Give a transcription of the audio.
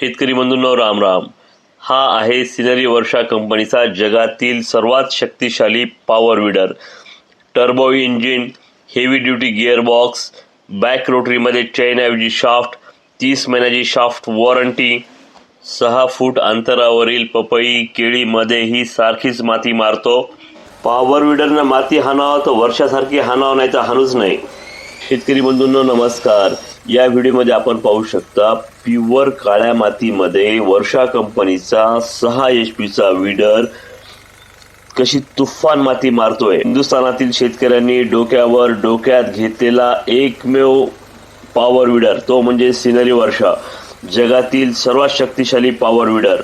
शेतकरी बंधूंनो राम राम. हा आहे सिनरी वर्षा कंपनीचा जगातील सर्वात शक्तिशाली power weeder turbo engine heavy duty gearbox back रोटरीमध्ये चैनऐवजी शाफ्ट तीस महिन्याची शाफ्ट वॉरंटी सहा फूट अंतरावरील पपई केळीमध्येही सारखीच माती मारतो. पॉवर विडरनं माती हाणावं तर वर्षासारखी हाणावं नाही तर हाणूच नाही. शेतकरी बंधूंनो नमस्कार. या व्हिडिओमध्ये आपण पाहू शकता प्युअर काळ्या मातीमध्ये वर्षा कंपनीचा सहा एच पीचा विडर कशी तुफान माती मारतोय. हिंदुस्थानातील शेतकऱ्यांनी डोक्यावर डोक्यात घेतलेला एकमेव पॉवर विडर तो म्हणजे सिनरी वर्षा. जगातील सर्वात शक्तिशाली पॉवर विडर